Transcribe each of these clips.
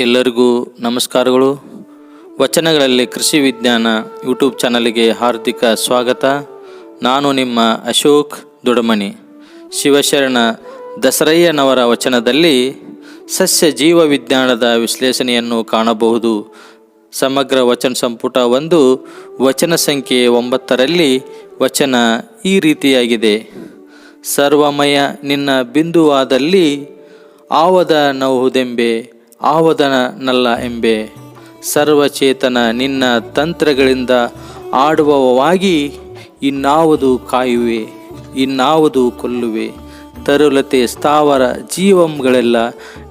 ಎಲ್ಲರಿಗೂ ನಮಸ್ಕಾರಗಳು. ವಚನಗಳಲ್ಲಿ ಕೃಷಿ ವಿಜ್ಞಾನ ಯೂಟ್ಯೂಬ್ ಚಾನಲ್ಗೆ ಹಾರ್ದಿಕ ಸ್ವಾಗತ. ನಾನು ನಿಮ್ಮ ಅಶೋಕ್ ದೊಡಮನಿ ಶಿವಶರಣ ದಸರಯ್ಯನವರ ವಚನದಲ್ಲಿ ಸಸ್ಯ ಜೀವ ವಿಜ್ಞಾನದ ವಿಶ್ಲೇಷಣೆಯನ್ನು ಕಾಣಬಹುದು. ಸಮಗ್ರ ವಚನ ಸಂಪುಟ ಒಂದು, ವಚನ ಸಂಖ್ಯೆ ಒಂಬತ್ತರಲ್ಲಿ ವಚನ ಈ ರೀತಿಯಾಗಿದೆ. ಸರ್ವಮಯ ನಿನ್ನ ಬಿಂದುವಾದಲ್ಲಿ ಆವದ ನಹುದೆಂಬೆ ಆವದನಲ್ಲ ಎಂಬೆ. ಸರ್ವಚೇತನ ನಿನ್ನ ತಂತ್ರಗಳಿಂದ ಆಡುವವಾಗಿ ಇನ್ನಾವುದು ಕಾಯುವೆ, ಇನ್ನಾವುದು ಕೊಲ್ಲುವೆ. ತರುಲತೆ ಸ್ಥಾವರ ಜೀವಂಗಳೆಲ್ಲ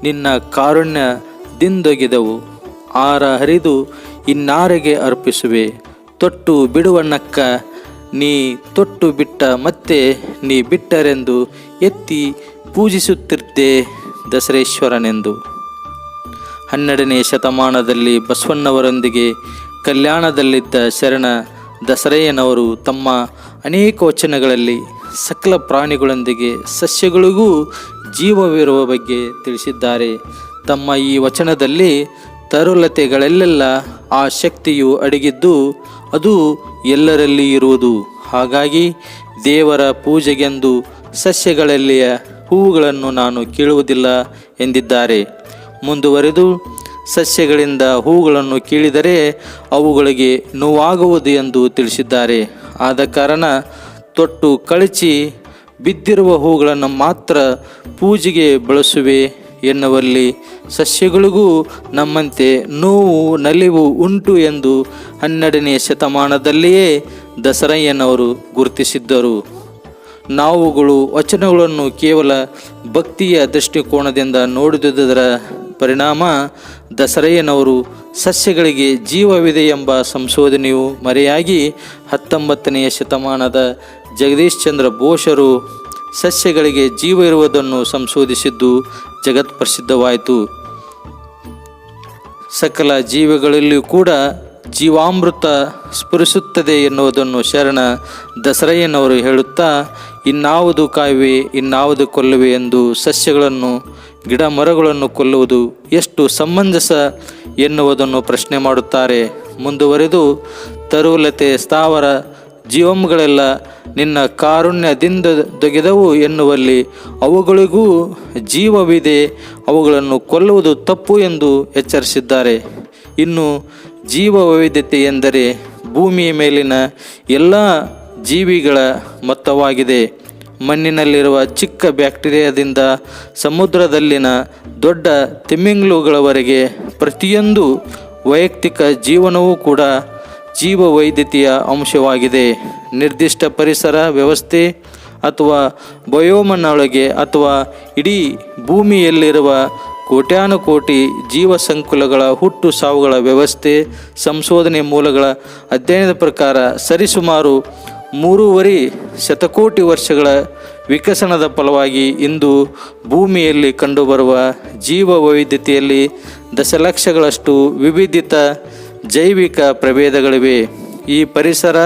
ನಿನ್ನ ಕಾರುಣ್ಯದಿಂದೊಗೆದವು. ಆರ ಹರಿದು ಇನ್ನಾರಿಗೆ ಅರ್ಪಿಸುವೆ. ತೊಟ್ಟು ಬಿಡುವಣ್ಣಕ್ಕ ನೀ ತೊಟ್ಟು ಬಿಟ್ಟ ಮತ್ತೆ ನೀ ಬಿಟ್ಟರೆಂದು ಎತ್ತಿ ಪೂಜಿಸುತ್ತಿದ್ದೆ ದಸರೇಶ್ವರನೆಂದು. ಹನ್ನೆರಡನೇ ಶತಮಾನದಲ್ಲಿ ಬಸವಣ್ಣವರೊಂದಿಗೆ ಕಲ್ಯಾಣದಲ್ಲಿದ್ದ ಶರಣ ದಸರಯ್ಯನವರು ತಮ್ಮ ಅನೇಕ ವಚನಗಳಲ್ಲಿ ಸಕಲ ಪ್ರಾಣಿಗಳೊಂದಿಗೆ ಸಸ್ಯಗಳಿಗೂ ಜೀವವಿರುವ ಬಗ್ಗೆ ತಿಳಿಸಿದ್ದಾರೆ. ತಮ್ಮ ಈ ವಚನದಲ್ಲಿ ತರುಲತೆಗಳಲ್ಲೆಲ್ಲ ಆ ಶಕ್ತಿಯು ಅಡಗಿದ್ದು ಅದು ಎಲ್ಲರಲ್ಲಿ ಇರುವುದು. ಹಾಗಾಗಿ ದೇವರ ಪೂಜೆಗೆಂದು ಸಸ್ಯಗಳಲ್ಲಿಯ ಹೂವುಗಳನ್ನು ನಾನು ಕೀಳುವುದಿಲ್ಲ ಎಂದಿದ್ದಾರೆ. ಮುಂದುವರೆದು ಸಸ್ಯಗಳಿಂದ ಹೂಗಳನ್ನು ಕೀಳಿದರೆ ಅವುಗಳಿಗೆ ನೋವಾಗುವುದು ಎಂದು ತಿಳಿಸಿದ್ದಾರೆ. ಆದ ಕಾರಣ ತೊಟ್ಟು ಕಳಚಿ ಬಿದ್ದಿರುವ ಹೂಗಳನ್ನು ಮಾತ್ರ ಪೂಜೆಗೆ ಬಳಸುವೆ ಎನ್ನುವಲ್ಲಿ ಸಸ್ಯಗಳಿಗೂ ನಮ್ಮಂತೆ ನೋವು ನಲಿವು ಉಂಟು ಎಂದು ಹನ್ನೆರಡನೇ ಶತಮಾನದಲ್ಲಿಯೇ ದಸರಯ್ಯನವರು ಗುರುತಿಸಿದ್ದರು. ನಾವುಗಳು ವಚನಗಳನ್ನು ಕೇವಲ ಭಕ್ತಿಯ ದೃಷ್ಟಿಕೋನದಿಂದ ನೋಡಿದುದರ ಪರಿಣಾಮ ದಸರಯ್ಯನವರು ಸಸ್ಯಗಳಿಗೆ ಜೀವವಿದೆ ಎಂಬ ಸಂಶೋಧನೆಯು ಮರೆಯಾಗಿ ಹತ್ತೊಂಬತ್ತನೆಯ ಶತಮಾನದ ಜಗದೀಶ್ ಚಂದ್ರ ಬೋಸರು ಸಸ್ಯಗಳಿಗೆ ಜೀವ ಇರುವುದನ್ನು ಸಂಶೋಧಿಸಿದ್ದು ಜಗತ್ ಪ್ರಸಿದ್ಧವಾಯಿತು ಸಕಲ ಜೀವಿಗಳಲ್ಲಿಯೂ ಕೂಡ ಜೀವಾಮೃತ ಸ್ಫುರಿಸುತ್ತದೆ ಎನ್ನುವುದನ್ನು ಶರಣ ದಸರಯ್ಯನವರು ಹೇಳುತ್ತಾ, ಇನ್ನಾವುದು ಕಾಯುವೆ, ಇನ್ನಾವುದು ಕೊಲ್ಲುವೆ ಎಂದು ಸಸ್ಯಗಳನ್ನು ಗಿಡ ಮರಗಳನ್ನು ಕೊಲ್ಲುವುದು ಎಷ್ಟು ಸಮಂಜಸ ಎನ್ನುವುದನ್ನು ಪ್ರಶ್ನೆ ಮಾಡುತ್ತಾರೆ. ಮುಂದುವರೆದು, ತರುಲತೆ ಸ್ಥಾವರ ಜೀವಂಗಳೆಲ್ಲ ನಿನ್ನ ಕಾರುಣ್ಯದಿಂದ ದೊಗೆದವು ಎನ್ನುವಲ್ಲಿ ಅವುಗಳಿಗೂ ಜೀವವಿದೆ, ಅವುಗಳನ್ನು ಕೊಲ್ಲುವುದು ತಪ್ಪು ಎಂದು ಎಚ್ಚರಿಸಿದ್ದಾರೆ. ಇನ್ನು ಜೀವ ವೈವಿಧ್ಯತೆ ಎಂದರೆ ಭೂಮಿಯ ಮೇಲಿನ ಎಲ್ಲ ಜೀವಿಗಳ ಮೊತ್ತವಾಗಿದೆ. ಮಣ್ಣಿನಲ್ಲಿರುವ ಚಿಕ್ಕ ಬ್ಯಾಕ್ಟೀರಿಯಾದಿಂದ ಸಮುದ್ರದಲ್ಲಿನ ದೊಡ್ಡ ತಿಮ್ಮಿಂಗ್ಲುಗಳವರೆಗೆ ಪ್ರತಿಯೊಂದು ವೈಯಕ್ತಿಕ ಜೀವನವೂ ಕೂಡ ಜೀವ ವೈದ್ಯತೆಯ ಅಂಶವಾಗಿದೆ. ನಿರ್ದಿಷ್ಟ ಪರಿಸರ ವ್ಯವಸ್ಥೆ ಅಥವಾ ಬಯೋಮನ್ನೊಳಗೆ ಅಥವಾ ಇಡೀ ಭೂಮಿಯಲ್ಲಿರುವ ಕೋಟ್ಯಾನುಕೋಟಿ ಜೀವ ಸಂಕುಲಗಳ ಹುಟ್ಟು ಸಾವುಗಳ ವ್ಯವಸ್ಥೆ, ಸಂಶೋಧನೆ ಮೂಲಗಳ ಅಧ್ಯಯನದ ಪ್ರಕಾರ ಸರಿಸುಮಾರು ಮೂರುವರೆ ಶತಕೋಟಿ ವರ್ಷಗಳ ವಿಕಸನದ ಫಲವಾಗಿ ಇಂದು ಭೂಮಿಯಲ್ಲಿ ಕಂಡುಬರುವ ಜೀವ ವೈವಿಧ್ಯತೆಯಲ್ಲಿ ದಶಲಕ್ಷಗಳಷ್ಟು ವಿವಿಧಿತ ಜೈವಿಕ ಪ್ರಭೇದಗಳಿವೆ. ಈ ಪರಿಸರ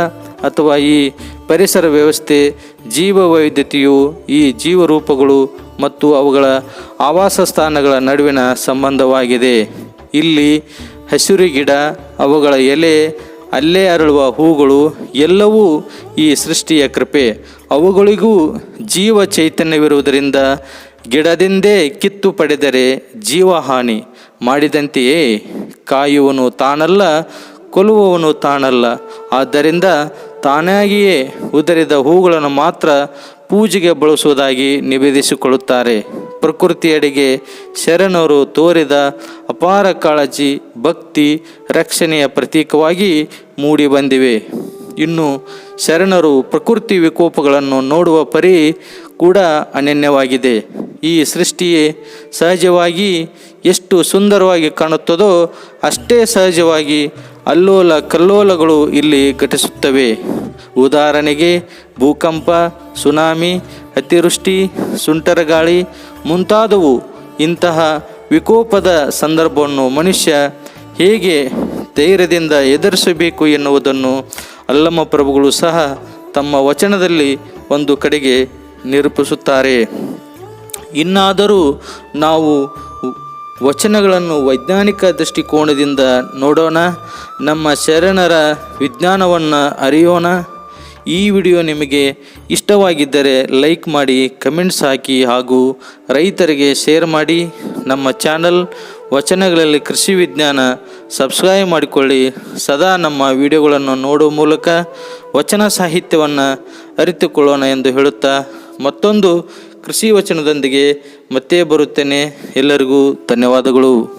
ಅಥವಾ ಈ ಪರಿಸರ ವ್ಯವಸ್ಥೆ ಜೀವ ವೈವಿಧ್ಯತೆಯು ಈ ಜೀವರೂಪಗಳು ಮತ್ತು ಅವುಗಳ ಆವಾಸ ಸ್ಥಾನಗಳ ನಡುವಿನ ಸಂಬಂಧವಾಗಿದೆ. ಇಲ್ಲಿ ಹಸಿರು ಗಿಡ, ಅವುಗಳ ಎಲೆ, ಅಲ್ಲೇ ಅರಳುವ ಹೂಗಳು ಎಲ್ಲವೂ ಈ ಸೃಷ್ಟಿಯ ಕೃಪೆ. ಅವುಗಳಿಗೂ ಜೀವ ಚೈತನ್ಯವಿರುವುದರಿಂದ ಗಿಡದಿಂದೇ ಕಿತ್ತು ಪಡೆದರೆ ಜೀವಹಾನಿ. ಮಾಡಿದಂತೆಯೇ ಕಾಯುವನು ತಾನಲ್ಲ, ಕೊಲ್ಲುವವನು ತಾನಲ್ಲ. ಆದ್ದರಿಂದ ತಾನಾಗಿಯೇ ಉದರಿದ ಹೂಗಳನ್ನು ಮಾತ್ರ ಪೂಜೆಗೆ ಬಳಸುವುದಾಗಿ ನಿವೇದಿಸಿಕೊಳ್ಳುತ್ತಾರೆ. ಪ್ರಕೃತಿಯಡೆಗೆ ಶರಣರು ತೋರಿದ ಅಪಾರ ಕಾಳಜಿ, ಭಕ್ತಿ, ರಕ್ಷಣೆಯ ಪ್ರತೀಕವಾಗಿ ಮೂಡಿ ಬಂದಿವೆ ಇನ್ನು ಶರಣರು ಪ್ರಕೃತಿ ವಿಕೋಪಗಳನ್ನು ನೋಡುವ ಪರಿ ಕೂಡ ಅನನ್ಯವಾಗಿದೆ. ಈ ಸೃಷ್ಟಿಯೇ ಸಹಜವಾಗಿ ಎಷ್ಟು ಸುಂದರವಾಗಿ ಕಾಣುತ್ತದೋ ಅಷ್ಟೇ ಸಹಜವಾಗಿ ಅಲ್ಲೋಲ ಕಲ್ಲೋಲಗಳು ಇಲ್ಲಿ ಘಟಿಸುತ್ತವೆ. ಉದಾಹರಣೆಗೆ, ಭೂಕಂಪ, ಸುನಾಮಿ, ಅತಿವೃಷ್ಟಿ ಸುಂಟರಗಾಳಿ ಮುಂತಾದವು. ಇಂತಹ ವಿಕೋಪದ ಸಂದರ್ಭವನ್ನು ಮನುಷ್ಯ ಹೇಗೆ ಧೈರ್ಯದಿಂದ ಎದುರಿಸಬೇಕು ಎನ್ನುವುದನ್ನು ಅಲ್ಲಮ್ಮ ಪ್ರಭುಗಳು ಸಹ ತಮ್ಮ ವಚನದಲ್ಲಿ ಒಂದು ಕಡೆಗೆ ನಿರೂಪಿಸುತ್ತಾರೆ. ಇನ್ನಾದರೂ ನಾವು ವಚನಗಳನ್ನು ವೈಜ್ಞಾನಿಕ ದೃಷ್ಟಿಕೋನದಿಂದ ನೋಡೋಣ. ನಮ್ಮ ಶರಣರ ವಿಜ್ಞಾನವನ್ನು ಅರಿಯೋಣ. ಈ ವಿಡಿಯೋ ನಿಮಗೆ ಇಷ್ಟವಾಗಿದ್ದರೆ ಲೈಕ್ ಮಾಡಿ, ಕಮೆಂಟ್ಸ್ ಹಾಕಿ ಹಾಗೂ ರೈತರಿಗೆ ಶೇರ್ ಮಾಡಿ. ನಮ್ಮ ಚಾನಲ್ ವಚನಗಳಲ್ಲಿ ಕೃಷಿ ವಿಜ್ಞಾನ ಸಬ್ಸ್ಕ್ರೈಬ್ ಮಾಡಿಕೊಳ್ಳಿ. ಸದಾ ನಮ್ಮ ವಿಡಿಯೋಗಳನ್ನು ನೋಡುವ ಮೂಲಕ ವಚನ ಸಾಹಿತ್ಯವನ್ನು ಅರಿತುಕೊಳ್ಳೋಣ ಎಂದು ಹೇಳುತ್ತಾ ಮತ್ತೊಂದು ಕೃಷಿ ವಚನದೊಂದಿಗೆ ಮತ್ತೆ ಬರುತ್ತೇನೆ. ಎಲ್ಲರಿಗೂ ಧನ್ಯವಾದಗಳು.